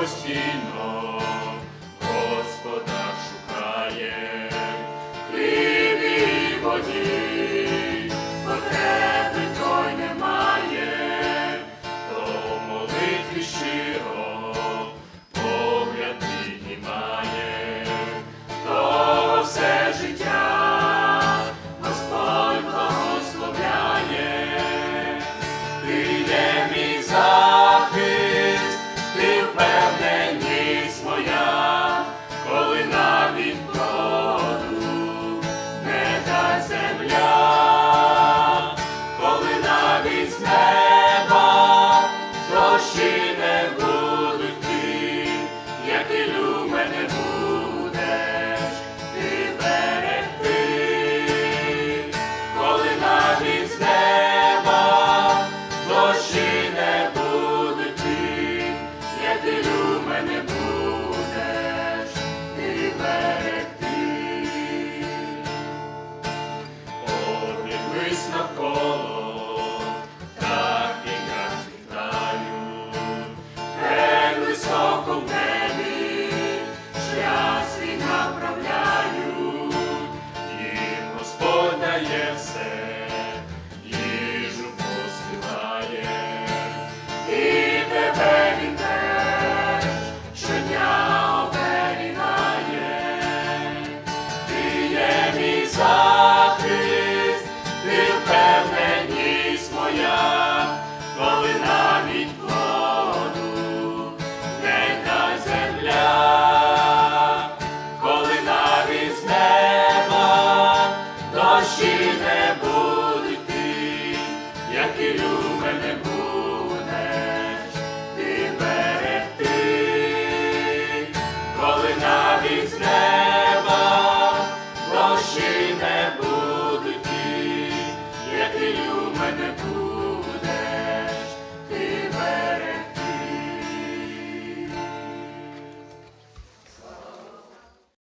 постійно. Jackie Lou. не будь ти, як і люби не будеш ти коли навіть з неба дощі будуть ті, як і.